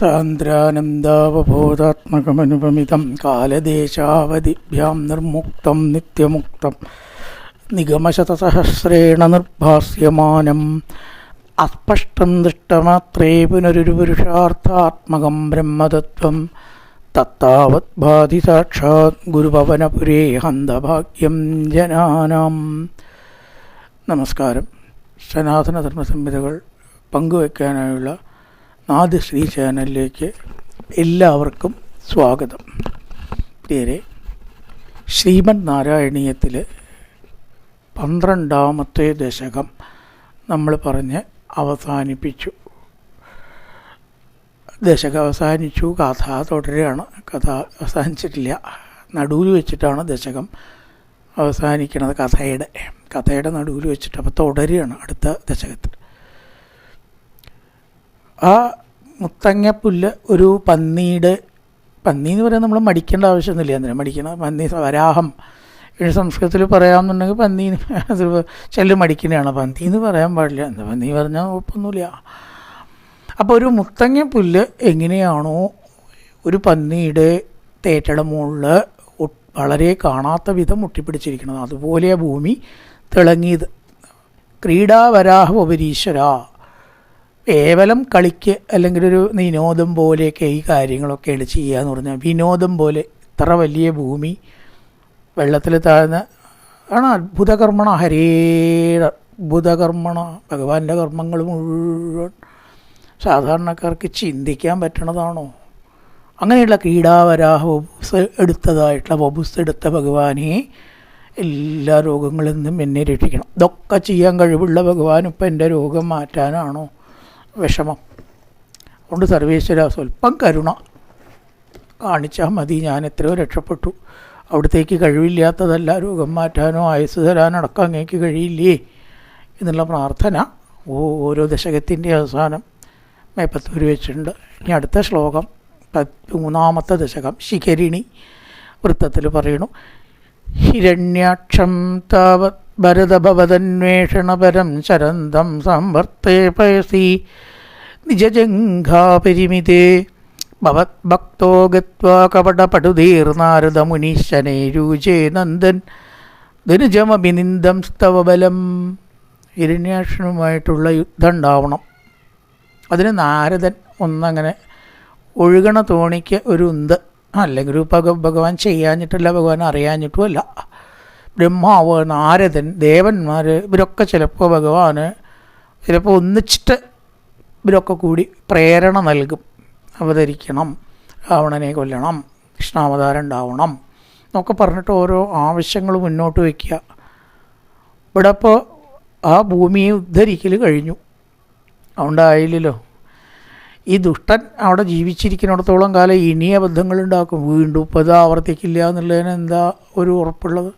സാന്ദ്രാനന്ദാവബോധാത്മകമനുപമിതം കാലദേശാവധിഭ്യാം നിർമുക്തം നിത്യമുക്തം നിഗമശതസഹസ്രേണ നിർഭാസ്യമാനം. അസ്പഷ്ടം ദൃഷ്ടമാത്രേ പുനരൊരു പുരുഷാർത്ഥാത്മകം ബ്രഹ്മതത്വം. തത്താവത് ബാധി സാക്ഷാത് ഗുരുഭവനപുരേ ഹന്തഭാഗ്യം ജനാനാം. നമസ്കാരം. സനാതനധർമ്മ സംഹിതകൾ പങ്കുവയ്ക്കാനായുള്ള നാദശ്രീ ചാനലിലേക്ക് എല്ലാവർക്കും സ്വാഗതം. പേരെ ശ്രീമൻ നാരായണീയത്തിൽ പന്ത്രണ്ടാമത്തെ ദശകം നമ്മൾ പറഞ്ഞ് അവസാനിപ്പിച്ചു. ദശകം അവസാനിച്ചു കഥ തുടരുകയാണ്. കഥ അവസാനിച്ചിട്ടില്ല. നടുവിൽ വെച്ചിട്ടാണ് ദശകം അവസാനിക്കുന്നത് കഥയുടെ. കഥയുടെ നടുവിൽ വെച്ചിട്ട് അപ്പോൾ തുടരുകയാണ് അടുത്ത ദശകത്തിൽ. ആ മുത്തങ്ങപ്പുല്ല് ഒരു പന്നിയുടെ പന്നി എന്ന് പറയാൻ നമ്മൾ മടിക്കേണ്ട ആവശ്യമൊന്നുമില്ല. എന്തിനാ മടിക്കണം പന്നി വരാഹം. സംസ്കൃതത്തിൽ പറയാമെന്നുണ്ടെങ്കിൽ പന്നി ചെല്ലു മടിക്കുന്നതാണ്. പന്നി എന്ന് പറയാൻ പാടില്ല. എന്താ പന്നി പറഞ്ഞാൽ കുഴപ്പമൊന്നുമില്ല. അപ്പോൾ ഒരു മുത്തങ്ങ പുല്ല് എങ്ങനെയാണോ ഒരു പന്നിയുടെ തേറ്റയുടെ മുകളിൽ വളരെ കാണാത്ത വിധം മുട്ടിപ്പിടിച്ചിരിക്കുന്നത്. അതുപോലെ ഭൂമി തിളങ്ങിയത്. ക്രീഡാവരാഹ ഉപരീശ്വര. കേവലം കളിക്ക് അല്ലെങ്കിൽ ഒരു വിനോദം പോലെയൊക്കെ ഈ കാര്യങ്ങളൊക്കെയാണ് ചെയ്യുക എന്ന് പറഞ്ഞാൽ വിനോദം പോലെ ഇത്ര വലിയ ഭൂമി വെള്ളത്തിൽ താഴ്ന്ന ആണ് അത്ഭുതകർമ്മണ ഹരേ അത്ഭുതകർമ്മണ ഭഗവാന്റെ കർമ്മങ്ങൾ മുഴുവൻ സാധാരണക്കാർക്ക് ചിന്തിക്കാൻ പറ്റണതാണോ? അങ്ങനെയുള്ള ക്രീഡാവരാഹ വബുസ് എടുത്തതായിട്ടുള്ള വബുസ് എടുത്ത ഭഗവാനെ എല്ലാ രോഗങ്ങളിൽ നിന്നും എന്നെ രക്ഷിക്കണം. ഇതൊക്കെ ചെയ്യാൻ കഴിവുള്ള ഭഗവാൻ ഇപ്പം എന്റെ രോഗം മാറ്റാനാണോ? വിഷമം. അതുകൊണ്ട് സർവേശ്വര സ്വല്പം കരുണ. കാണിച്ചാൽ മതി ഞാൻ എത്രയോ രക്ഷപ്പെട്ടു. അവിടത്തേക്ക് കഴിവില്ലാത്തതല്ല രോഗം മാറ്റാനോ ആയുസ് തരാനോ അടക്കം അങ്ങേക്ക് കഴിയില്ലേ എന്നുള്ള പ്രാർത്ഥന ഓരോ ദശകത്തിന്റെ അവസാനം മേപ്പത്തൂർ വെച്ചിട്ടുണ്ട്. ഇനി അടുത്ത ശ്ലോകം മൂന്നാമത്തെ ദശകം ശിഖരിണി വൃത്തത്തിൽ പറയണു ഹിരണ്യാക്ഷം താവത് ഭരതഭവതന്വേഷണപരം ശരന്തം സംവർത്തേ പയസി നിജജംഘാപരിമിതേ ഭവത്ഭക്തോ ഗത്വാ കപടപടുതീർനാരദ മുനീശനേരുചേ നന്ദൻ. ധനുജമഭിനിന്ദം സ്തവബലം. ഹിരണ്യാക്ഷനുമായിട്ടുള്ള യുദ്ധം ഉണ്ടാവണം അതിന് നാരദൻ ഒന്നങ്ങനെ ഒഴുകണ തോണിക്ക് ഒരു ഉന്ത്. അല്ലെങ്കിൽ ഒരു ഭഗ ഭഗവാൻ ചെയ്യാഞ്ഞിട്ടല്ല ഭഗവാൻ അറിയാഞ്ഞിട്ടുമല്ല. ബ്രഹ്മാവ് നാരദൻ ദേവന്മാർ ഇവരൊക്കെ ചിലപ്പോൾ ഭഗവാന് ചിലപ്പോൾ ഒന്നിച്ചിട്ട് ഇവരൊക്കെ കൂടി പ്രേരണ നൽകും. അവതരിക്കണം രാവണനെ കൊല്ലണം കൃഷ്ണാവതാരം ഉണ്ടാവണം എന്നൊക്കെ പറഞ്ഞിട്ട് ഓരോ ആവശ്യങ്ങൾ മുന്നോട്ട് വയ്ക്കുക ഇവിടെ ഇപ്പോൾ ആ ഭൂമിയെ ഉദ്ധരിക്കൽ കഴിഞ്ഞു. അതുകൊണ്ടായില്ലല്ലോ ഈ ദുഷ്ടൻ അവിടെ ജീവിച്ചിരിക്കുന്നിടത്തോളം കാലം ഇനി അബദ്ധങ്ങൾ ഉണ്ടാക്കും. വീണ്ടും ഇപ്പോൾ അത് ആവർത്തിക്കില്ല എന്നുള്ളതിന് എന്താ ഒരു ഉറപ്പുള്ളത്?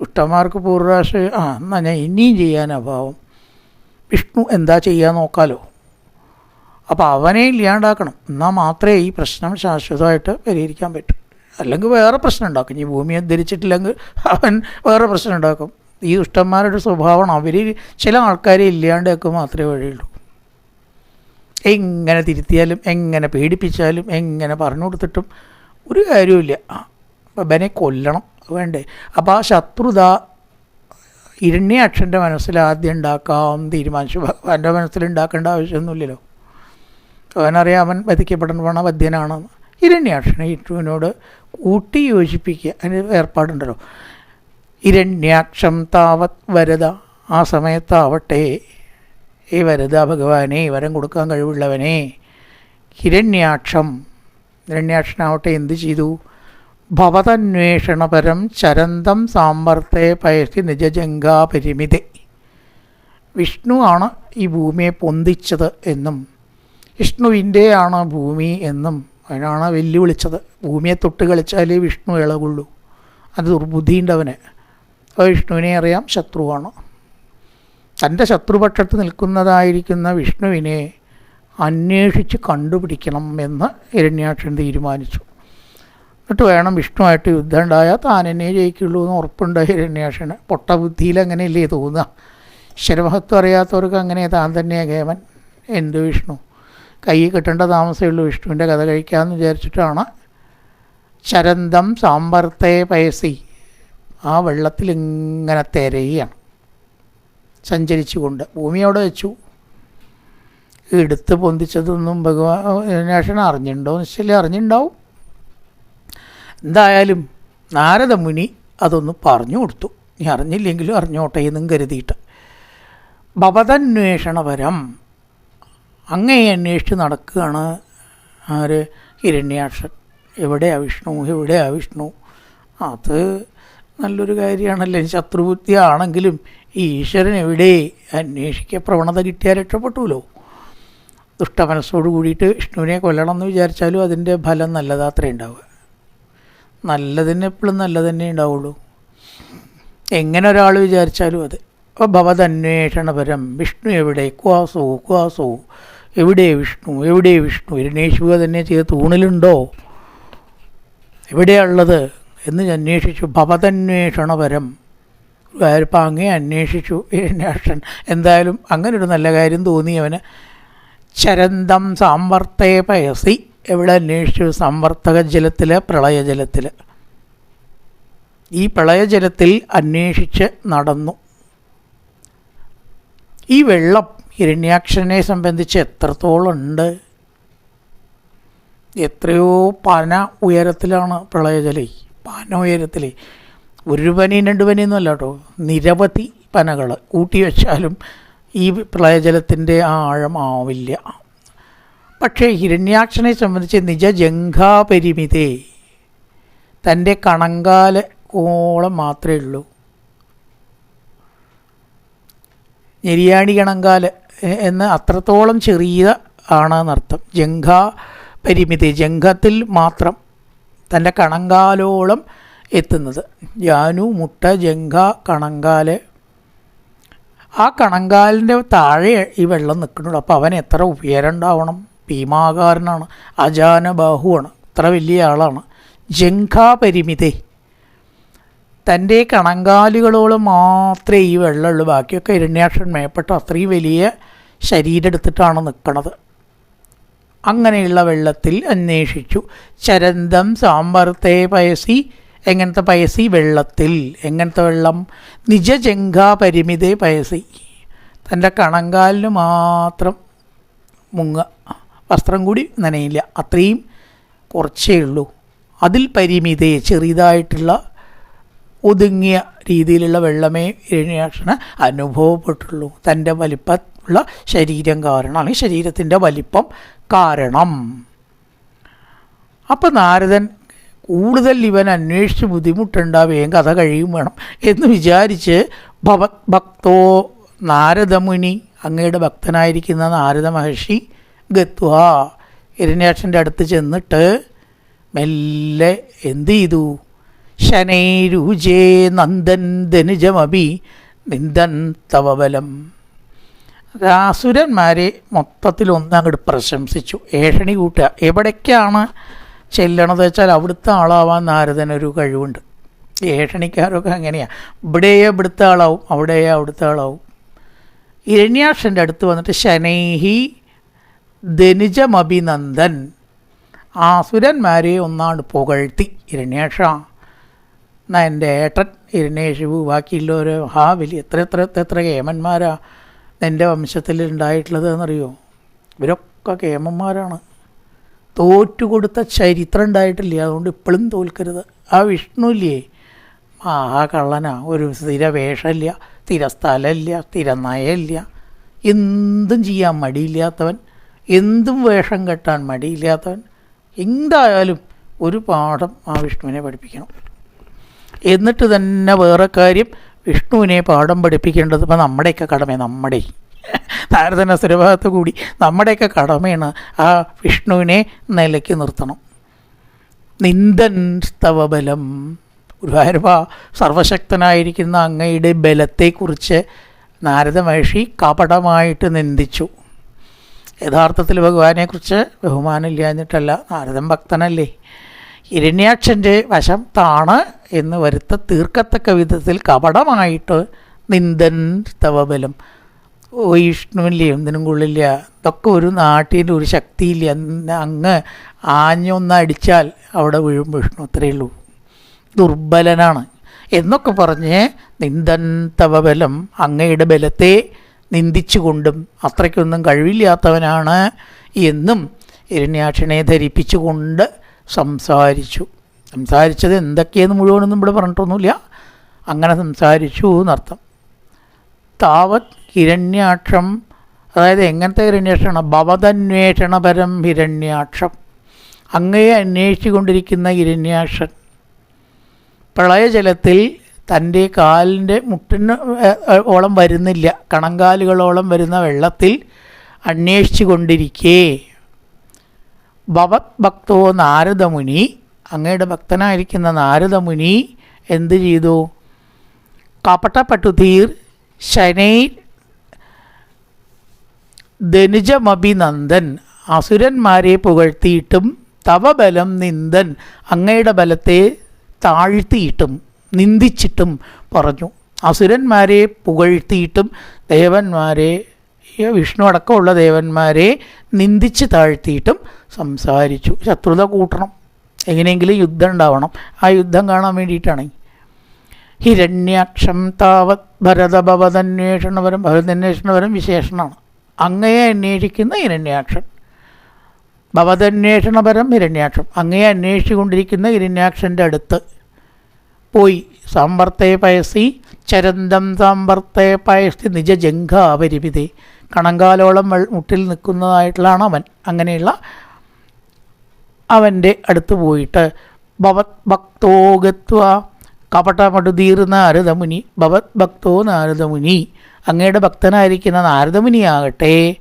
ദുഷ്ടന്മാർക്ക് പൂർവാശ ആ എന്നാൽ ഞാൻ ഇനിയും ചെയ്യാൻ അഭാവം വിഷ്ണു എന്താ ചെയ്യാൻ നോക്കാലോ. അപ്പോൾ അവനെ ഇല്ലാണ്ടാക്കണം. എന്നാൽ മാത്രമേ ഈ പ്രശ്നം ശാശ്വതമായിട്ട് പരിഹരിക്കാൻ പറ്റൂ. അല്ലെങ്കിൽ വേറെ പ്രശ്നം ഉണ്ടാക്കും. ഈ ഭൂമിയെ ധരിച്ചിട്ടില്ലെങ്കിൽ അവൻ വേറെ പ്രശ്നം ഉണ്ടാക്കും. ഈ ദുഷ്ടന്മാരുടെ സ്വഭാവമാണ് അവർ ചില ആൾക്കാരെ ഇല്ലാണ്ടൊക്കെ മാത്രമേ വഴിയുള്ളൂ. എങ്ങനെ തിരുത്തിയാലും എങ്ങനെ പേടിപ്പിച്ചാലും എങ്ങനെ പറഞ്ഞു കൊടുത്തിട്ടും ഒരു കാര്യമില്ല ബനെ കൊല്ലണം. വേണ്ടേ. അപ്പോൾ ആ ശത്രുത ഇരണ്യാക്ഷന്റെ മനസ്സിൽ ആദ്യം ഉണ്ടാക്കാം തീരുമാനിച്ചു. ഭഗവാന്റെ മനസ്സിൽ ഉണ്ടാക്കേണ്ട ആവശ്യമൊന്നുമില്ലല്ലോ. അവനറിയാം അവൻ വധിക്കപ്പെടണ വധ്യനാണെന്ന് ഇരണ്യാക്ഷനെ ഇറ്റുവിനോട് കൂട്ടി യോജിപ്പിക്കുക. അതിന് ഏർപ്പാടുണ്ടല്ലോ. ഇരണ്യാക്ഷം താവത് വരത ആ സമയത്താവട്ടെ. ഈ വരദ ഭഗവാനെ വരം കൊടുക്കാൻ കഴിവുള്ളവനെ. ഹിരണ്യാക്ഷം ഹിരണ്യാക്ഷനാവട്ടെ എന്ത് ചെയ്തു? ഭവതന്വേഷണപരം ചരന്തം സാമ്പർത്തെ പയസി നിജജങ്കാപരിമിതി വിഷ്ണു ആണ് ഈ ഭൂമിയെ പൊന്തിച്ചത് എന്നും വിഷ്ണുവിന്റെയാണ് ഭൂമി എന്നും അതിനാണ് വെല്ലുവിളിച്ചത്. ഭൂമിയെ തൊട്ട് കളിച്ചാലേ വിഷ്ണു ഇളകുള്ളൂ. അത് ദുർബുദ്ധിയുണ്ടവന്. അപ്പോൾ വിഷ്ണുവിനെ അറിയാം ശത്രുവാണ്. തന്റെ ശത്രുപക്ഷത്ത് നിൽക്കുന്നതായിരിക്കുന്ന വിഷ്ണുവിനെ അന്വേഷിച്ച് കണ്ടുപിടിക്കണം എന്ന് ഹിരണ്യാക്ഷൻ തീരുമാനിച്ചു. എന്നിട്ട് വേണം വിഷ്ണുവായിട്ട് യുദ്ധം ഉണ്ടായാൽ താൻ ജയിക്കുള്ളൂ എന്ന് ഉറപ്പുണ്ട് ഹിരണ്യാക്ഷന് പൊട്ടബുദ്ധിയിൽ അങ്ങനെയല്ലേ തോന്നുക. ഈശ്വരമഹത്വം അറിയാത്തവർക്ക് അങ്ങനെ താൻ തന്നെയാണ് കേവൻ. എന്ത് വിഷ്ണു? കൈ കിട്ടേണ്ട താമസമേ ഉള്ളൂ വിഷ്ണുവിന്റെ കഥ കഴിക്കാമെന്ന് വിചാരിച്ചിട്ടാണ്. ചരന്തം സാമ്പർത്തേ പയസി. ആ വെള്ളത്തിൽ ഇങ്ങനെ തിരയുകയാണ്. സഞ്ചരിച്ചുകൊണ്ട് ഭൂമി അവിടെ വെച്ചു. എടുത്ത് പൊന്തിച്ചതൊന്നും ഭഗവാൻ അറിഞ്ഞിട്ടുണ്ടോ? വെച്ചാൽ അറിഞ്ഞിട്ടുണ്ടാവും. എന്തായാലും നാരദമുനി അതൊന്ന് പറഞ്ഞു കൊടുത്തു. നീ അറിഞ്ഞില്ലെങ്കിലും അറിഞ്ഞോട്ടെ എന്നും കരുതിയിട്ട്. ഭവതന്വേഷണപരം അങ്ങേ അന്വേഷിച്ച് നടക്കുകയാണ് ആര്? ഹിരണ്യാക്ഷൻ. എവിടെയാണ് വിഷ്ണു? എവിടെയാണ് വിഷ്ണു? അത് നല്ലൊരു കാര്യമാണല്ലേ. ശത്രുബുദ്ധി ആണെങ്കിലും ഈശ്വരൻ എവിടെ? അന്വേഷിക്കുക പ്രവണത കിട്ടിയാൽ രക്ഷപ്പെട്ടുല്ലോ ദുഷ്ടമനസ്സോട് കൂടിയിട്ട് വിഷ്ണുവിനെ കൊല്ലണം എന്ന് വിചാരിച്ചാലും അതിന്റെ ഫലം നല്ലതാത്രേ ഉണ്ടാവുക. നല്ലതിന് എപ്പോഴും നല്ലത് തന്നെ ഉണ്ടാവുള്ളൂ. എങ്ങനെ ഒരാൾ വിചാരിച്ചാലും അത്. അപ്പോൾ ഭവതന്വേഷണപരം വിഷ്ണു എവിടെ? ക്വാസോ ക്വാസോ? എവിടെ വിഷ്ണു? എവിടെ വിഷ്ണു? ഇരുന്നേശുക തന്നെ ചെയ്ത തൂണിലുണ്ടോ? എവിടെയുള്ളത് എന്ന് അന്വേഷിച്ചു. ഭവതന്വേഷണപരം ഇപ്പം അങ്ങേ അന്വേഷിച്ചു. ഹിരണ്യാക്ഷൻ എന്തായാലും അങ്ങനെ ഒരു നല്ല കാര്യം തോന്നി അവന് ചരന്തം സാമ്പർത്തേ പയസി. എവിടെ അന്വേഷിച്ചു? സംവർത്തക ജലത്തിൽ പ്രളയജലത്തിൽ ഈ പ്രളയജലത്തിൽ അന്വേഷിച്ച് നടന്നു. ഈ വെള്ളം ഹിരണ്യാക്ഷനെ സംബന്ധിച്ച് എത്രത്തോളം ഉണ്ട്? എത്രയോ പന ഉയരത്തിലാണ് പ്രളയജലേ പന ഉയരത്തിൽ ഒരു പനിയും രണ്ട് പനിയൊന്നുമല്ല കേട്ടോ. നിരവധി പനകൾ കൂട്ടി വെച്ചാലും ഈ പ്രളയജലത്തിന്റെ ആ ആഴം ആവില്ല. പക്ഷേ ഹിരണ്യാക്ഷനെ സംബന്ധിച്ച് നിജ നിജജംഘാപരിമിതേ. തന്റെ കണങ്കാല കോളം മാത്രമേ ഉള്ളൂ. ഞെരിയാണി കണങ്കാൽ എന്ന് അത്രത്തോളം ചെറിയ ആണെന്നർത്ഥം ജംഘ പരിമിതി ജംഘത്തിൽ മാത്രം തന്റെ കണങ്കാലോളം എത്തുന്നത്. ജാനു മുട്ട ജംഘ കണങ്കാൽ. ആ കണങ്കാലിന്റെ താഴെ ഈ വെള്ളം നിൽക്കുന്നുള്ളൂ. അപ്പോൾ അവൻ എത്ര ഉയരം ഉണ്ടാവണം ഭീമാകാരനാണ് അജാനബാഹുവാണ് അത്ര വലിയ ആളാണ്. ജംഘാപരിമിതേ. തന്റെ കണങ്കാലുകളോളം മാത്രമേ ഈ വെള്ളമുള്ളൂ. ബാക്കിയൊക്കെ ഇരണ്യാക്ഷൻ മേപ്പെട്ട അത്രയും വലിയ ശരീരം എടുത്തിട്ടാണ് നിൽക്കുന്നത് അങ്ങനെയുള്ള വെള്ളത്തിൽ അന്വേഷിച്ചു. ചരന്തം സാമ്പർത്തെ പയസി എങ്ങനത്തെ പയസി? വെള്ളത്തിൽ. എങ്ങനത്തെ വെള്ളം? നിജജംഘാ പരിമിതേ പയസി. തന്റെ കണങ്കാലിന് മാത്രം മുങ്ങ വസ്ത്രം കൂടി നനയില്ല. അത്രയും കുറച്ചേ ഉള്ളൂ. അതിൽ പരിമിതയെ ചെറിയതായിട്ടുള്ള ഒതുങ്ങിയ രീതിയിലുള്ള വെള്ളമേ ഹിരണ്യാക്ഷന് അനുഭവപ്പെട്ടുള്ളൂ. തന്റെ വലിപ്പമുള്ള ശരീരം കാരണം അല്ലെങ്കിൽ ശരീരത്തിന്റെ വലിപ്പം കാരണം. അപ്പം നാരദൻ കൂടുതൽ ഇവൻ അന്വേഷിച്ച് ബുദ്ധിമുട്ടുണ്ടാവുകയും കഥ കഴിയും വേണം എന്ന് വിചാരിച്ച് ഭവ ഭക്തോ നാരദമുനി അങ്ങയുടെ ഭക്തനായിരിക്കുന്ന നാരദ മഹർഷി ഗത്വ ഇരണ്യാക്ഷന്റെ അടുത്ത് ചെന്നിട്ട് മെല്ലെ എന്ത് ചെയ്തു? ശനൈരുജേ നന്ദൻ ധനുജമഭി നിന്ദൻ തവബലം. രാസുരന്മാരെ മൊത്തത്തിൽ ഒന്നങ്ങോട്ട് പ്രശംസിച്ചു. ഏഷണി കൂട്ടുക എവിടേക്കാണ് ചെല്ലണത് വെച്ചാൽ അവിടുത്തെ ആളാവാൻ നാരദനൊരു കഴിവുണ്ട്. ഏഷണിക്കാരൊക്കെ അങ്ങനെയാണ് ഇവിടെയേ ഇവിടുത്തെ ആളാവും അവിടെയേ അവിടുത്തെ ആളാവും. ഇരണ്യാക്ഷന്റെ അടുത്ത് വന്നിട്ട് ശനൈഹി ധനുജമഭിനന്ദൻ. ആസുരന്മാരെ ഒന്നാണ് പുകഴ്ത്തി. ഇരണേഷ എന്റെ ഏട്ടൻ ഇരണേഷു ബാക്കിയുള്ളവർ ഹാ വലിയ എത്ര എത്ര എത്ര കേമന്മാരാ എന്റെ വംശത്തിൽ ഉണ്ടായിട്ടുള്ളത് എന്നറിയോ? ഇവരൊക്കെ കേമന്മാരാണ്. തോറ്റുകൊടുത്ത ചരിത്രം ഉണ്ടായിട്ടില്ല അതുകൊണ്ട് ഇപ്പോഴും തോൽക്കരുത്. ആ വിഷ്ണു ഇല്ലേ? ആ കള്ളനാ ഒരു സ്ഥിര വേഷമില്ല സ്ഥിരസ്ഥലമില്ല സ്ഥിരനയമില്ല സ്ഥിര നയമില്ല എന്തും ചെയ്യാൻ മടിയില്ലാത്തവൻ എന്തും വേഷം കെട്ടാൻ മടിയില്ലാത്തവൻ എന്തായാലും ഒരു പാഠം ആ വിഷ്ണുവിനെ പഠിപ്പിക്കണം. എന്നിട്ട് തന്നെ വേറെ കാര്യം വിഷ്ണുവിനെ പാഠം പഠിപ്പിക്കേണ്ടത് ഇപ്പം നമ്മുടെയൊക്കെ കടമ നമ്മുടെ താരതമ്യ സുരഭാഗത്ത് കൂടി നമ്മുടെയൊക്കെ കടമയാണ് ആ വിഷ്ണുവിനെ നിലയ്ക്ക് നിർത്തണം. നിന്ദൻ സ്തവബലം ഗുരുവായൂരപ്പ സർവശക്തനായിരിക്കുന്ന അങ്ങയുടെ ബലത്തെക്കുറിച്ച് നാരദ മഹർഷി കപടമായിട്ട് നിന്ദിച്ചു. യഥാർത്ഥത്തിൽ ഭഗവാനെക്കുറിച്ച് ബഹുമാനമില്ലാഞ്ഞിട്ടല്ല നാരദൻ ഭക്തനല്ലേ. ഇരണ്യാക്ഷന്റെ വശം താണ് എന്ന് വരുത്ത തീർക്കത്തക്ക വിധത്തിൽ കപടമായിട്ട് നിന്ദൻ തവബലം. ഓ വിഷ്ണുവില്ലേ ഒന്നിനും കൊള്ളില്ല. ഇതൊക്കെ ഒരു നാട്ടിന്റെ ഒരു ശക്തിയില്ല. അങ്ങ് ആഞ്ഞൊന്ന് അടിച്ചാൽ അവിടെ വീഴും വിഷ്ണു അത്രയേ ഉള്ളൂ. ദുർബലനാണ് എന്നൊക്കെ പറഞ്ഞ് നിന്ദൻ തവബലം അങ്ങയുടെ ബലത്തെ നിന്ദിച്ചുകൊണ്ടും അത്രയ്ക്കൊന്നും കഴിവില്ലാത്തവനാണ് എന്നും ഇരണ്യാക്ഷനെ ധരിപ്പിച്ചുകൊണ്ട് സംസാരിച്ചു. സംസാരിച്ചത് എന്തൊക്കെയെന്ന് മുഴുവനൊന്നും ഇവിടെ പറഞ്ഞിട്ടൊന്നുമില്ല. അങ്ങനെ സംസാരിച്ചു എന്നർത്ഥം. താവത് ഹിരണ്യാക്ഷം അതായത് എങ്ങനത്തെ ഹിരണ്യാക്ഷമാണ്? ഭവതന്വേഷണപരം ഹിരണ്യാക്ഷം. അങ്ങയെ അന്വേഷിച്ചുകൊണ്ടിരിക്കുന്ന ഹിരണ്യാക്ഷൻ. പ്രളയജലത്തിൽ തന്റെ കാലിന്റെ മുട്ടിന് ഓളം വരുന്നില്ല. കണങ്കാലുകളോളം വരുന്ന വെള്ളത്തിൽ അന്വേഷിച്ചു കൊണ്ടിരിക്കേ ഭവത് ഭക്തോ നാരദമുനി അങ്ങയുടെ ഭക്തനായിരിക്കുന്ന നാരദമുനി എന്തു ചെയ്തു? കപടപട്ടുതീർ ശനൈ ധനുജമഭിനന്ദൻ അസുരന്മാരെ പുകഴ്ത്തിയിട്ടും തവബലം നിന്ദൻ അങ്ങയുടെ ബലത്തെ താഴ്ത്തിയിട്ടും. നിന്ദിച്ചിട്ടും പറഞ്ഞു. അസുരന്മാരെ പുകഴ്ത്തിയിട്ടും ദേവന്മാരെ വിഷ്ണു അടക്കമുള്ള ദേവന്മാരെ നിന്ദിച്ച് താഴ്ത്തിയിട്ടും സംസാരിച്ചു. ശത്രുത കൂട്ടണം. എങ്ങനെയെങ്കിലും യുദ്ധം ഉണ്ടാവണം. ആ യുദ്ധം കാണാൻ വേണ്ടിയിട്ടാണ്. ഹിരണ്യാക്ഷം താവത് ഭരതഭവതന്വേഷണപരം ഭരതന്വേഷണപരം വിശേഷണമാണ്. അങ്ങയെ അന്വേഷിക്കുന്ന ഹിരണ്യാക്ഷൻ. ഭവതന്വേഷണപരം ഹിരണ്യാക്ഷം. അങ്ങയെ അന്വേഷിച്ചുകൊണ്ടിരിക്കുന്ന ഹിരണ്യാക്ഷന്റെ അടുത്ത് പോയി. സാമ്പർത്തേ പയസി ചരന്തം സാമ്പർത്തെ പയസി നിജജംഘാപരിമിതി കണങ്കാലോളം മുട്ടിൽ നിൽക്കുന്നതായിട്ടുള്ളതാണ് അവൻ. അങ്ങനെയുള്ള അവന്റെ അടുത്ത് പോയിട്ട് ഭവത് ഭക്തോ ഗത്വ. കപടമടുതീർ നാരദമുനി ഭവത് ഭക്തോ നാരദമുനി. അങ്ങയുടെ ഭക്തനായിരിക്കുന്ന നാരദമുനിയാകട്ടെ.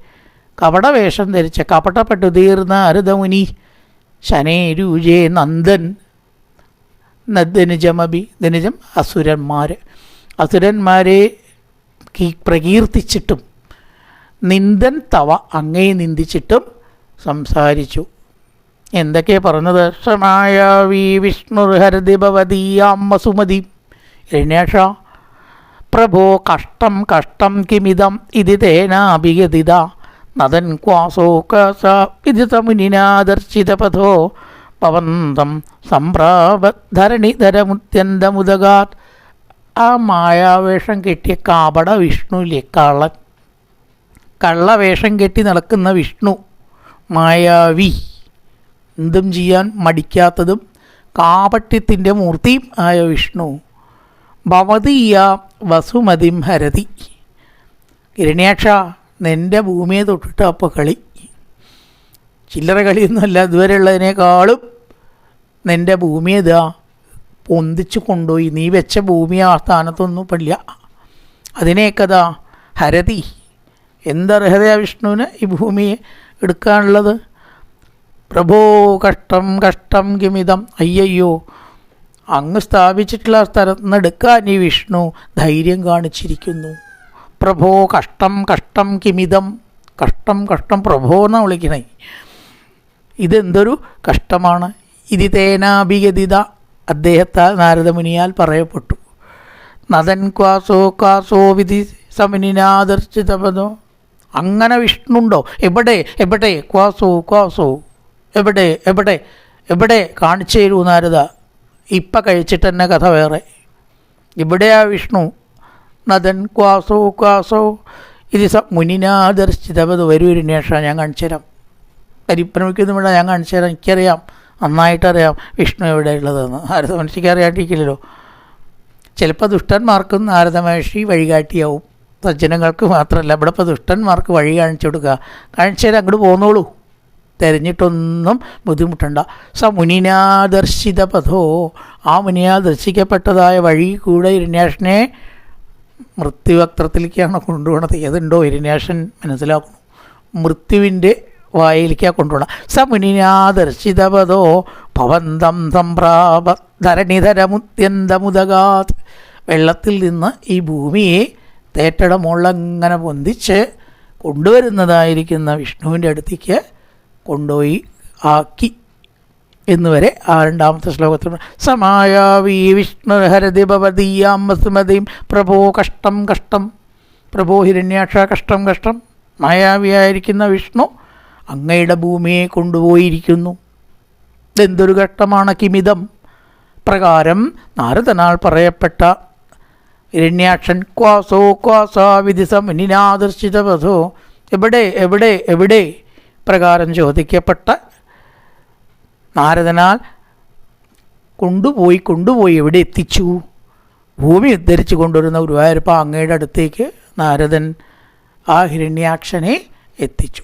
കപടവേഷം ധരിച്ച കപടപ്പെട്ടു തീർന്ന അരുതമുനി ശനേരൂജേ നന്ദൻ. ധനുജമഭി ധനുജം അസുരന്മാർ അസുരന്മാരെ പ്രകീർത്തിച്ചിട്ടും നിന്ദൻ തവ അങ്ങേ നിന്ദിച്ചിട്ടും സംസാരിച്ചു. എന്തൊക്കെ പറഞ്ഞത്? സമായാവി വിഷ്ണുർഹരതി ഭവതീയാം വസുമതി രണേഷ പ്രഭോ കഷ്ടം കഷ്ടം കിമിതം ഇതി തേനാഭിഗതിത. നദൻ ക്വാസോ കസ ഇതി തമുനിനാദർശിതപഥോ പവന്തം സംപ്രാപധരണിധരമുത്യന്തമുദകാത് ആ മായാവേഷം കെട്ടിയ കാപട വിഷ്ണുവിലെ കള്ളൻ കള്ളവേഷം കെട്ടി നടക്കുന്ന വിഷ്ണു മായാവി. എന്തും ചെയ്യാൻ മടിക്കാത്തതും കാപട്യത്തിന്റെ മൂർത്തിയും ആയ വിഷ്ണു. ഭവതീയ വസുമതിം ഹരതി. കിരണ്യാക്ഷ നിന്റെ ഭൂമിയെ തൊട്ടിട്ട് അപ്പോൾ കളി. ചില്ലറ കളിയൊന്നുമല്ല. ഇതുവരെയുള്ളതിനേക്കാളും നിന്റെ ഭൂമി ഇതാ. പൊന്തിച്ചു കൊണ്ടുപോയി. നീ വെച്ച ഭൂമി ആ സ്ഥാനത്തൊന്നും പടില്ല അതിനെയൊക്കെതാ ഹരതി. എന്തർഹതയാ വിഷ്ണുവിന് ഈ ഭൂമി എടുക്കാനുള്ളത്? പ്രഭോ കഷ്ടം കഷ്ടം കിമിതം. അയ്യയ്യോ. അങ്ങ് സ്ഥാപിച്ചിട്ടുള്ള സ്ഥലത്ത് നിന്ന് എടുക്കാൻ ഈ വിഷ്ണു ധൈര്യം കാണിച്ചിരിക്കുന്നു. പ്രഭോ കഷ്ടം കഷ്ടം കിമിതം. കഷ്ടം കഷ്ടം പ്രഭോ എന്നാണ് വിളിക്കണേ. ഇതെന്തൊരു കഷ്ടമാണ്. ഇത് തേനാഭിഗതിത അദ്ദേഹത്താൽ നാരദമുനിയാൽ പറയപ്പെട്ടു. നദൻ ക്വാസോ കാസോ വിധി സമനിനാദർശിതപദോ അങ്ങനെ വിഷ്ണുണ്ടോ? എവിടെ? എവിടെ? ക്വാസോ ക്വാസോ. എവിടെ? എവിടെ? എവിടെ? കാണിച്ചു തരൂ നാരദ. ഇപ്പം കഴിച്ചിട്ട് തന്നെ കഥ വേറെ. ഇവിടെയാ വിഷ്ണു. നദൻ ക്വാസോ ക്വാസോ. ഇത് മുനിനാദർശിതപത് വരൂ രണ്യേഷ ഞാൻ കാണിച്ചു തരാം പരിഭ്രമിക്കുന്നു വേണ്ട ഞാൻ കാണിച്ചു തരാം. എനിക്കറിയാം. നന്നായിട്ടറിയാം വിഷ്ണു എവിടെ ഉള്ളതെന്ന് നാരദ മനുഷ്യക്ക് അറിയാണ്ടിരിക്കില്ലല്ലോ ചിലപ്പോൾ ദുഷ്ടന്മാർക്കും നാരദ മഹർഷി വഴികാട്ടിയാവും. സജ്ജനങ്ങൾക്ക് മാത്രമല്ല ഇവിടെ ഇപ്പോൾ ദുഷ്ടന്മാർക്ക് വഴി കാണിച്ചു കൊടുക്കുക. കാണിച്ചു തരാം അങ്ങോട്ട് പോന്നോളൂ. തിരഞ്ഞിട്ടൊന്നും ബുദ്ധിമുട്ടണ്ട. സ മുനിനാദർശിത പഥോ ആ മുനിയാ ദർശിക്കപ്പെട്ടതായ വഴി കൂടെ ഇരുന്യാഷനെ മൃത്യുവക്രത്തിലേക്കാണ് കൊണ്ടുപോകണത് ഏതുണ്ടോ ഇരുന്യാഷൻ മനസ്സിലാക്കണം മൃത്യുവിന്റെ വായിലേക്കാണ് കൊണ്ടുള്ള സ മുനിനാദർശിതപദോ ഭവന്തം സംപ്രാപ ധരണിധരമുത്യന്തമുദകാത്. വെള്ളത്തിൽ നിന്ന് ഈ ഭൂമിയെ തേറ്റട മുകളങ്ങനെ പൊന്തിച്ച് കൊണ്ടുവരുന്നതായിരിക്കുന്ന വിഷ്ണുവിന്റെ അടുത്തേക്ക് കൊണ്ടുപോയി ആക്കി. എന്നുവരെ ആ രണ്ടാമത്തെ ശ്ലോകത്തിൽ സമായാവി വിഷ്ണുഹരതി ഭവതീയാം വസുമതിയും പ്രഭോ കഷ്ടം കഷ്ടം. പ്രഭോ ഹിരണ്യാക്ഷ കഷ്ടം കഷ്ടം. മായാവിയായിരിക്കുന്ന വിഷ്ണു അങ്ങയുടെ ഭൂമിയെ കൊണ്ടുപോയിരിക്കുന്നു. ഇതെന്തൊരു ഘട്ടമാണ് കിമിതം? പ്രകാരം നാരദനാൽ പറയപ്പെട്ട ഹിരണ്യാക്ഷൻ ക്വാസോ ക്വാസാ വിധിസം നിനാദർശിതവധോ എവിടെ എവിടെ എവിടെ? പ്രകാരം ചോദിക്കപ്പെട്ട നാരദനാൽ കൊണ്ടുപോയി കൊണ്ടുപോയി എവിടെ എത്തിച്ചു? ഭൂമി ഉദ്ധരിച്ചു കൊണ്ടുവരുന്ന ഗുരുവായൂരപ്പ അങ്ങയുടെ അടുത്തേക്ക് നാരദൻ ആ ഹിരണ്യാക്ഷനെ എത്തിച്ചു.